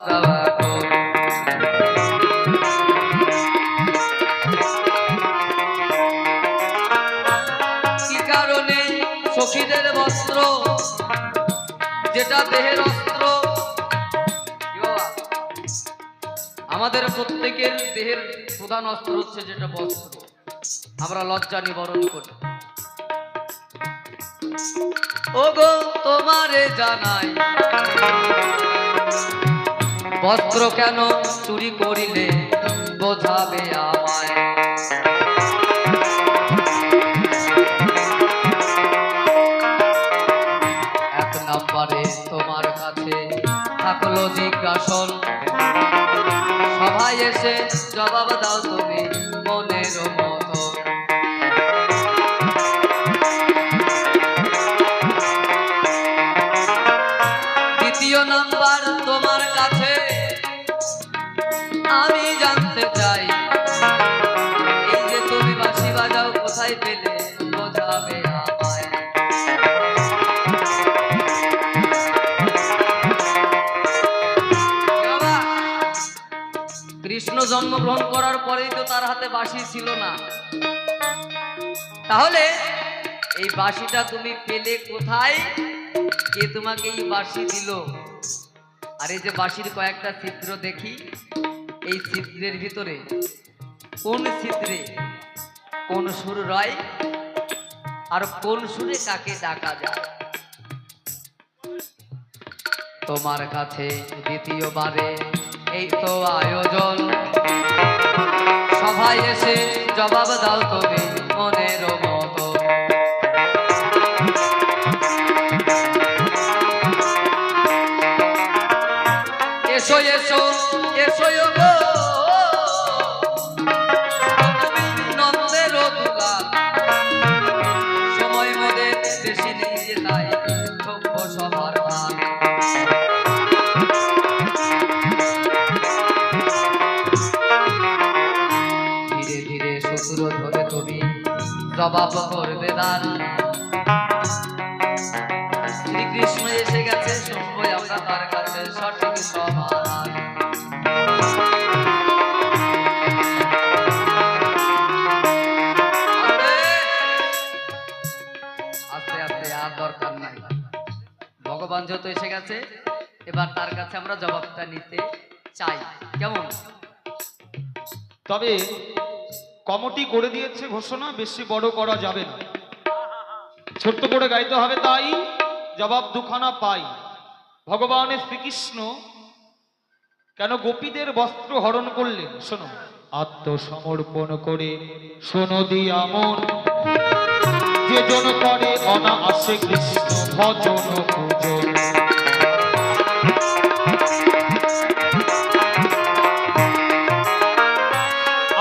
যেটা দেহের অস্ত্র। আমাদের প্রত্যেকের দেহের প্রধান অস্ত্র হচ্ছে যেটা বস্ত্র। আমরা লজ্জা নিবারণ করি। ওগো, তোমারে জানাই। বস্ত্র কেন চুরি করিলে? বোঝাবে আমায়। এক নম্বরে তোমার কাছে থাকল জিজ্ঞাসন। সবাই এসে জবাব দাও তুমি মনের মতো করার পরেই তো তার হাতে বাঁশি ছিল না। তাহলে এই বাঁশিটা তুমি পেলে কোথায়? কে তোমাকে এই বাঁশি দিল? আর এই যে বাঁশির কয়েকটা ছিদ্র দেখি, এই ছিদ্রের ভিতরে কোন চিত্রে কোন সুর রয় আর কোন সুরে কাকে ডাকা যায়? তোমার কাছে দ্বিতীয়বারে এই তো আয়োজন। সভায় এসে জবাব দাও তুমি মনের মতো জবাব করবে দান শ্রীকৃষ্ণ এসে গেছে শুনবই আমরা তার কাছে সঠিক সমাধান। আর দরকার নাই। ভগবান যেহেতু এসে গেছে, এবার তার কাছে আমরা জবাবটা নিতে চাই। কেমন? তবে কমিটি করে দিয়েছে ঘোষণা, বেশি বড় করা যাবে না। ছোট্ট করে গাইতে হবে তাই, জবাব দুখানা পাই। ভগবানের শ্রীকৃষ্ণ কেন গোপীদের বস্ত্র হরণ করলেন? শোনো। আত্মসমর্পণ করে শোনো দিয়া মন যে জন করে অনায়াসে কৃষ্ণ ভজন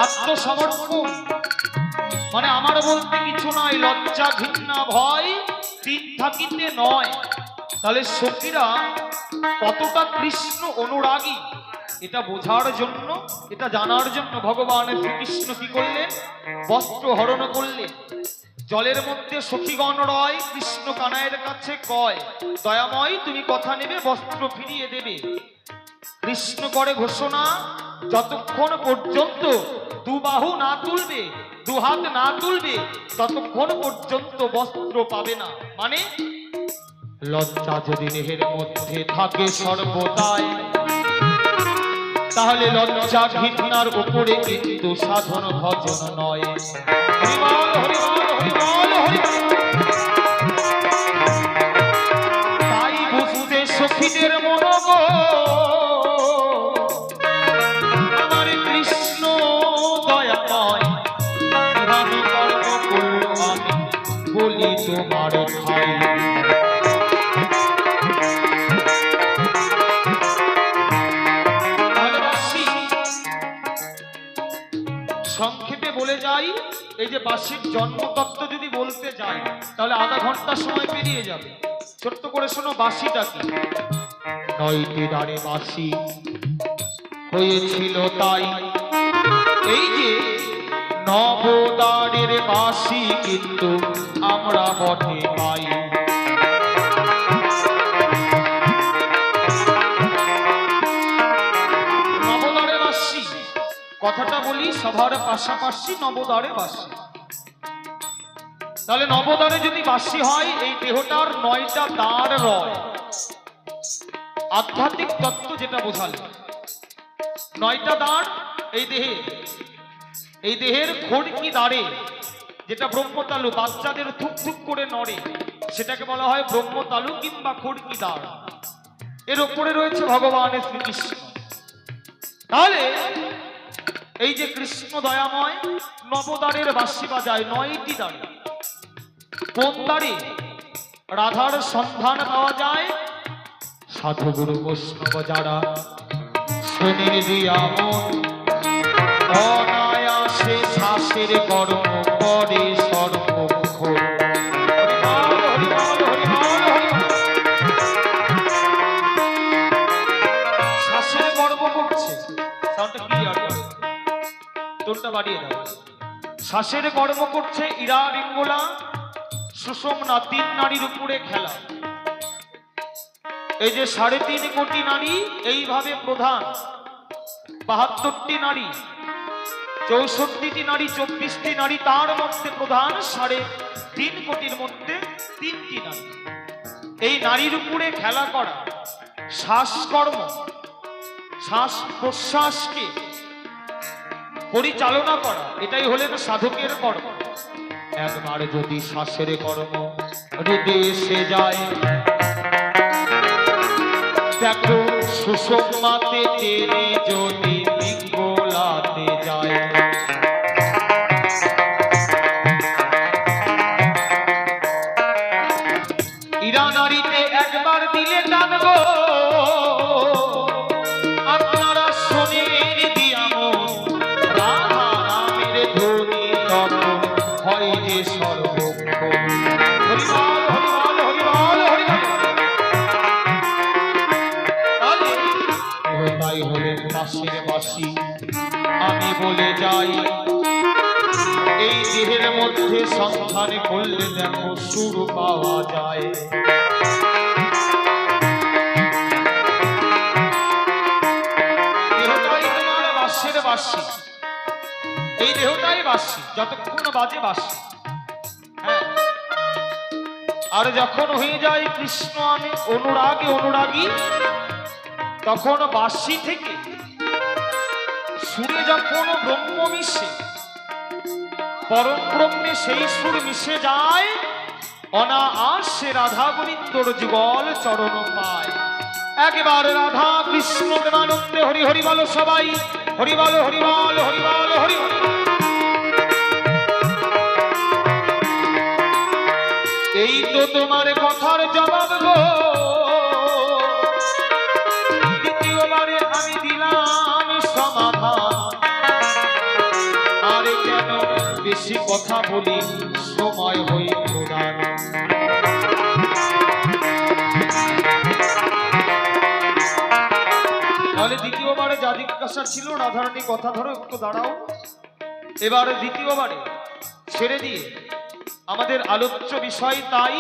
আত্মসমর্পণ লজ্জা ঘৃণা ভয় তিন থাকিতে নয়। তাহলে সখীরা কতটা কৃষ্ণ অনুরাগী, এটা বোঝার জন্য, এটা জানার জন্য ভগবানের শ্রীকৃষ্ণ কি করলেন? বস্ত্র হরণ করলেন। জলের মধ্যে সখীগণ রয়, কৃষ্ণ কানায়ের কাছে কয়, দয়াময়, তুমি কথা নেবে, বস্ত্র ফিরিয়ে দেবে। কৃষ্ণ করে ঘোষণা, যতক্ষণ পর্যন্ত দু বাহু না তুলবে দু হাত না তুলবে, ততক্ষণ পর্যন্ত বস্ত্র পাবে না। মানে? লজ্জা যদি দেহের মধ্যে থাকে সর্বদাই, তাহলে লজ্জা ঘৃণার উপরে কিন্তু সাধন ভজন নয়। সখীদের মনোগ যে বাসির জন্মতত্ত্ব যদি বলতে যাই, তাহলে আধা ঘণ্টা সময় পেরিয়ে যাবে। ছোট্ট করে শোনো বাসিটা কি নয়টি দাঁড়ে বাসি হয়েছিল তাই। এই যে নবদারের বাসি কিন্তু আমরা বটে পাই। কথাটা বলি সবার পাশাপাশি নবদ্বারে বাসী তাহলে নবদ্বারে যদি বাসী হয়, এই দেহটার নয়টা দ্বার রয়। আধ্যাত্মিক তত্ত্ব যেটা বোঝালে, নয়টা দ্বার এই দেহে। এই দেহের খড়কি দাঁড়ে যেটা ব্রহ্মতালু, বাচ্চাদের থুক থুক করে নড়ে, সেটাকে বলা হয় ব্রহ্মতালু কিংবা খড়কি দাঁড় এর উপরে রয়েছে ভগবানের শ্রীকৃষ্ণ। তাহলে এই যে কৃষ্ণ দয়াময়, নবদ্বারের বাঁশি বাজায় নয়টি দাঁড়ে কোন রাধার সন্ধান পাওয়া যায়। সাধুগুরু বৈষ্ণব যারা শনির দিয়া মন অনায়াসে শ্বাসের হরিবল। শ্বাসের কর্ম করছে। করে বাড়িয়ে শ্বাসের কর্ম করছে ইরা রিঙ্গোলা সুষমনা তিন নারীর উপরে খেলা। এই যে সাড়ে তিন কোটি নারী, এইভাবে প্রধান। বাহাত্তরটি নারী, চৌষট্টিটি নারী, চব্বিশটি নারী, তার মধ্যে প্রধান সাড়ে তিন কোটির মধ্যে তিনটি নারী। এই নারীর উপরে খেলা করা, শ্বাসকর্ম শ্বাস প্রশ্বাসকে পরিচালনা করা, এটাই হলেন সাধকের কর্ম। একবার যদি শ্বাসের কর্ম হৃদয়ে যায়। দেখো সুষমাতে টেনে যদি মধ্যে সন্ধান করলে দেখো সুর পাওয়া যায়। বাসী। এই দেহটাই বাসী, যতক্ষণ বাজে বাসী। হ্যাঁ। আর যখন হয়ে যায় কৃষ্ণ, আমি অনুরাগে অনুরাগী, তখন বাসি থেকে সুরে যখন ব্রহ্ম মিশে পরম ব্রহ্মে সেই সুর মিশে যায়। অনায়াসে রাধা গোবিন্দর যুগল চরণ পায়। একবার রাধা কৃষ্ণ প্রেমানন্দে হরি হরি বলো সবাই। হরি বলো, হরি বল হরি বল, হরি এই তো তোমার কথার জবাব গো। বেশি কথা বলি, সময় হই প্রদান তাহলে দ্বিতীয়বারে যা জিজ্ঞাসা ছিল রাধারানী, কথা ধরো, একটু দাঁড়াও। এবারে দ্বিতীয়বারে ছেড়ে দিয়ে আমাদের আলোচ্য বিষয় তাই,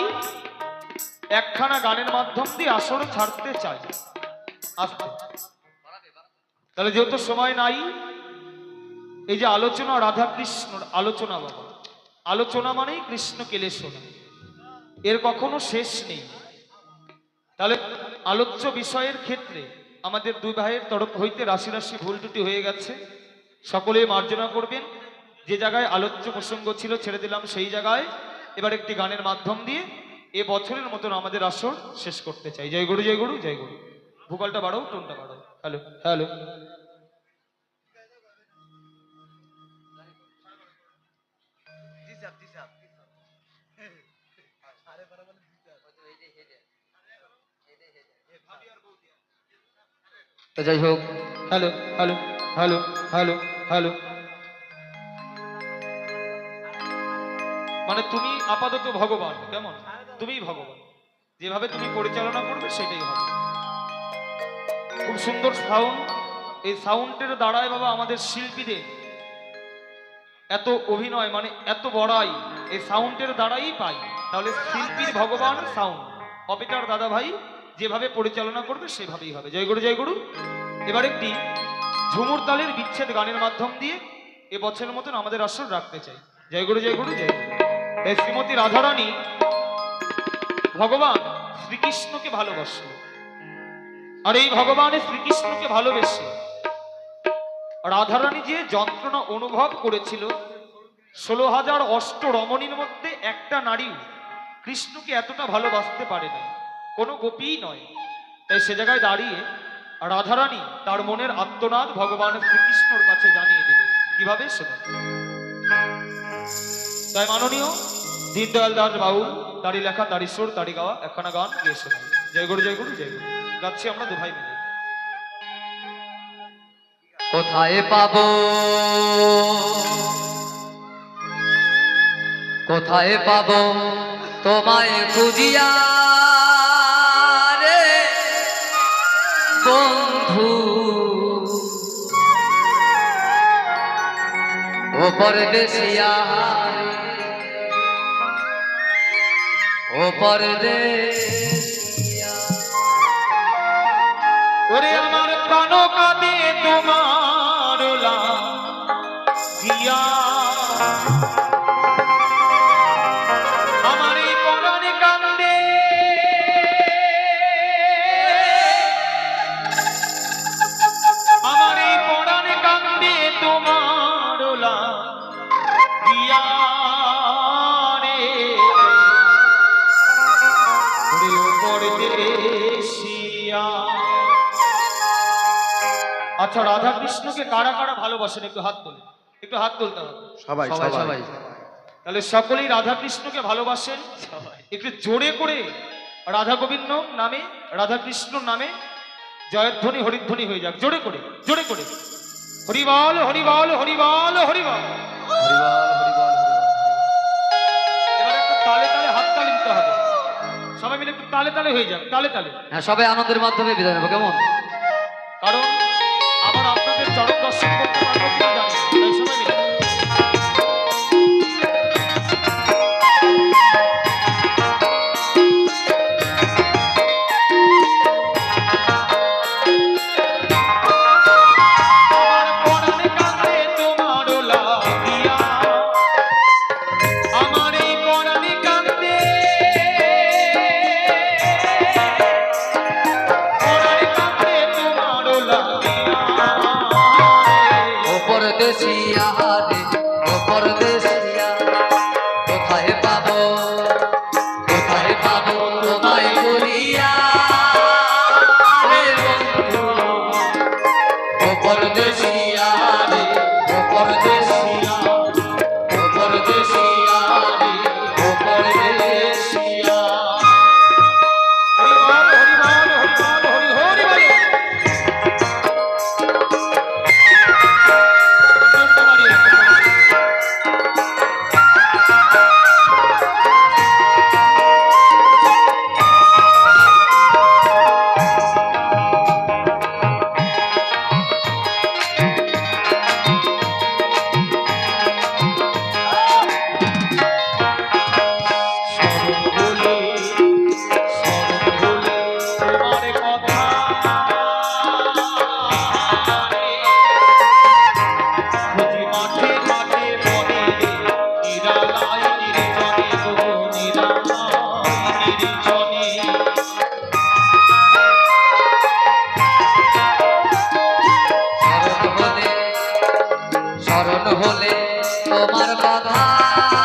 একখানা গানের মাধ্যম দিয়ে আসর ছাড়তে চাই। আসতে। তাহলে যেহেতু সময় নাই এই যে আলোচনা রাধা কৃষ্ণর আলোচনা বাবা। আলোচনা মানেই কৃষ্ণ কেলে শোনা এর কখনো শেষ নেই। তাহলে আলোচ্য বিষয়ের ক্ষেত্রে আমাদের দুই ভাইয়ের তরফ হইতে রাশি রাশি ভুল ত্রুটি হয়ে গেছে। সকলে মার্জনা করবেন। যে জায়গায় আলোচ্য প্রসঙ্গ ছিল ছেড়ে দিলাম, সেই জায়গায় এবার একটি গানের মাধ্যম দিয়ে এ বছরের মতন আমাদের আসর শেষ করতে চাই। জয় গুরু জয় গুরু জয় গুরু। ভূগোলটা বাড়াও, টোনটা বাড়ো হ্যালো হ্যালো। যাই হোক, hello hello hello hello hello. মানে তুমি আপাতত ভগবান, কেমন? তুমিই ভগবান। যেভাবে তুমি পরিচালনা করবে সেটাই হবে। খুব সুন্দর সাউন্ড এই সাউন্ডের দ্বারায় বাবা আমাদের শিল্পীদের এত অভিনয় মানে এত বড়াই, এই সাউন্ডের দ্বারাই পাই। তাহলে শিল্পীর ভগবান সাউন্ড অপেটার দাদা ভাই যেভাবে পরিচালনা করবে, সেভাবেই হবে। জয় গুরু জয় গুরু। এবার একটি ঝুমুর তালের বিচ্ছেদ গানের মাধ্যম দিয়ে এ বছরের মতন আমাদের আসর রাখতে চাই। জয় গুরু, জয় তাই শ্রীমতী রাধারানী ভগবান শ্রীকৃষ্ণকে ভালোবাসল আর এই ভগবানের শ্রীকৃষ্ণকে ভালোবেসে রাধারানী যে যন্ত্রণা অনুভব করেছিল, ষোলো হাজার অষ্ট রমণীর মধ্যে একটা নারী কৃষ্ণকে এতটা ভালোবাসতে পারে না কোনো গোপীই নয়। তাই সে জায়গায় দাঁড়িয়ে রাধারানী তার মনের আত্মনাদ ভগবান শ্রীকৃষ্ণর কাছে জানিয়ে দিলেন। কীভাবে শোনো তাই মাননীয় দীনদয়াল দাস বাউল তারই লেখা, তারই সুর, তারই গাওয়া, একখানা গান গিয়ে শোনাই জয় গুরু জয় গুরু জয় গুরু। গাচ্ছি আমরা দু ভাই মিলে। কোথায় পাবো? কোথায় পাবো? তোমায় খুঁজিয়া পরদেশিয়া ও পরদেশিয়া কৃষ্ণকে কারা কারা ভালোবাসেন? একটু হাত তোলে একটু হাত তুলতে হবে। সবাই সবাই তাহলে সকলেই রাধা কৃষ্ণকে ভালোবাসেন। একটু জোরে করে রাধা গোবিন্দ নামে রাধা কৃষ্ণ নামে জয়ধ্বনি হরিধ্বনি হয়ে যাক। জোরে করে জোরে করে। হরিবল হরিবল হরিবল হরিবল। এবার একটু তালে তালে হাত তালে দিতে হবে। সবাই মিলে একটু তালে তালে হয়ে যাক। তালে তালে। হ্যাঁ সবাই আনন্দের মাধ্যমে বিদায় নেব। কেমন? কারণ হলে তোমার কথা।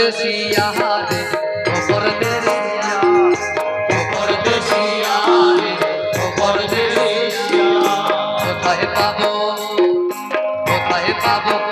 ও পরদেশিয়া রে ও পরদেশিয়া ও পরদেশিয়া রে ও পরদেশিয়া কোথায় পাবো কোথায় পাবো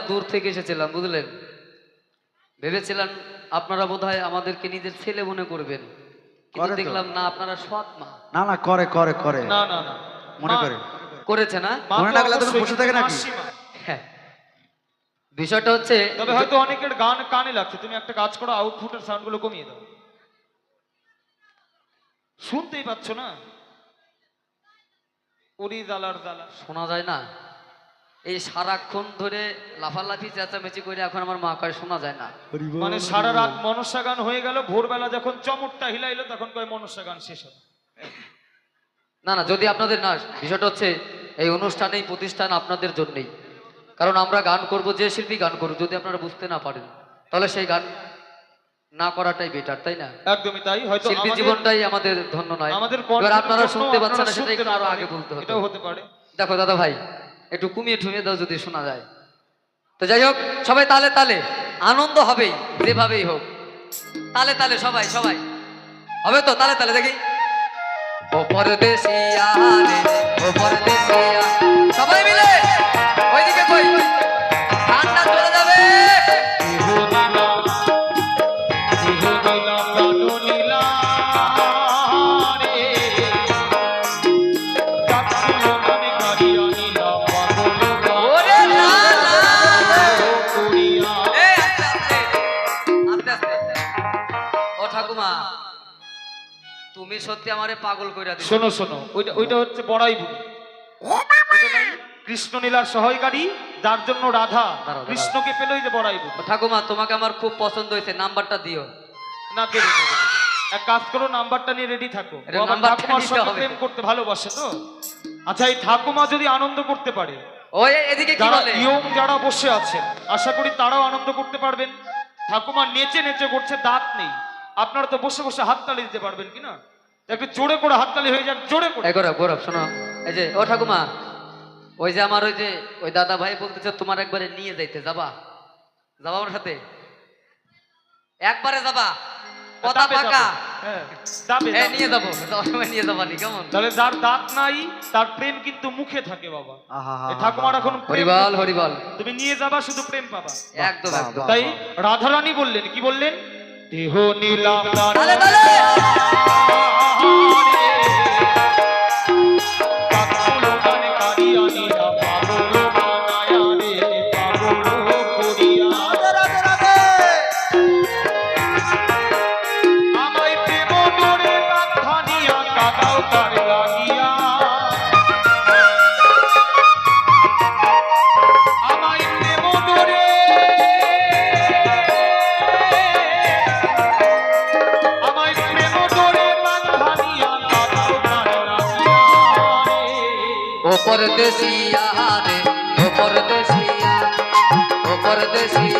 দূর থেকে এসেছিলাম বুঝলেন? ভেবেছিলাম আপনারা বোধহয় আমাদেরকে নিজের ছেলে মনে করবেন। কিন্তু দেখলাম না আপনারা সৎ মা। না না করে করে করে। না না না। মনে করে। করেছে না? মনে না তুমি বসে থাকে নাকি? হ্যাঁ। বিষয়টা হচ্ছে তবে হয়তো অনেকের গান কানে লাগছে। তুমি একটা কাজ করো আউটপুটের সাউন্ডগুলো কমিয়ে দাও। শুনতেই পাচ্ছ না? ওরি দালার দালা শোনা যায় না? এই সারাক্ষণ ধরে লাফালাফি চেঁচামেচি করে এখন আমার মা কয় শোনা যায় না। মানে সারা রাত মনসা গান হয়ে গেল ভোরবেলা যখন চমকটা হিলাইলো তখন কয় মনসা গান শেষ হবে। না না যদি আপনাদের না বিষয়টা হচ্ছে এই অনুষ্ঠান এই প্রতিষ্ঠান আপনাদের জন্যই। কারণ আমরা গান করব যে শিল্পী গান করুক যদি আপনারা বুঝতে না পারেন তাহলে সেই গান না করাটাই বেটার তাই না? একদমই তাই হয়তো শিল্পী জীবনটাই আমাদের ধন্য নয়। আমাদের আপনারা শুনতে পাচ্ছেন না আপনারা সেটা শুনতে একটু না আরও আগে বলতে হতো। এটাও হতে পারে। দেখো দাদা ভাই একটু কুমিয়ে ঠুমিয়ে দাও যদি শোনা যায়। তো যাই হোক, সবাই তালে তালে, আনন্দ হবেই, যেভাবেই হোক। তালে তালে সবাই সবাই। হবে তো? তালে তালে দেখি। ও পরদেশিয়া রে, ও পরদেশিয়া। তুমি সত্যি আমারে পাগল কইরা দিছো। শোনো শোনো ওইটা ওইটা হচ্ছে বড়াই বুড়ি কৃষ্ণ নীলার সহায়কারী যার জন্য রাধা। কৃষ্ণকে পেল ওই যে বড়াই বুড়ি ও ঠাকুমা তোমাকে আমার খুব পছন্দ হয়েছে নাম্বারটা দিও। না দেবে দেবে। এক কাজ করো নাম্বারটা নিয়ে রেডি থাকো। ঠাকুমার সঙ্গে প্রেম করতে ভালোবাসে তো? আচ্ছা এই ঠাকুমা যদি আনন্দ করতে পারে ওই এদিকে কি বলে? ইয়ং যারা বসে আছেন আশা করি তারাও আনন্দ করতে পারবেন। ঠাকুমা নেচে নেচে করছে দাঁত নেই। আপনারা তো বসে বসে হাততালি দিতে পারবেন কি না? একটু জোরে করে হাততালি হয়ে যাক জোরে করে। এই গৌরব গৌরব শোনো। এই যে ও ঠাকুমা ওই যে আমার ওই যে ওই দাদা ভাই বলতেছে তোমার একবারে নিয়ে যাইতে যাবা? যাবা আমার সাথে? একবারে যাবা? কথা পাকা দাবে। হ্যাঁ, দাবে, হ্যাঁ দাবে। নিয়ে যাব নিয়ে যাবা নি কেমন? তাহলে যার দাঁত নাই তার প্রেম কিন্তু মুখে থাকে বাবা। আহা এই ঠাকুমার এখন প্রেম হরিবল হরিবল। তুমি নিয়ে যাবা শুধু প্রেম পাবা। একদম বাহ, একদম। বাহ। তাই রাধারানী বললেন কি বললেন? দেহ নীলাম। ও পরদেশিয়া রে ও পরদেশিয়া ও পরদেশিয়া।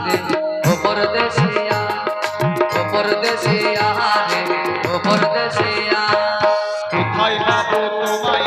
ও আহারে ওপর দেশে পরদেশিয়া কোথায় পাবো তোমায়?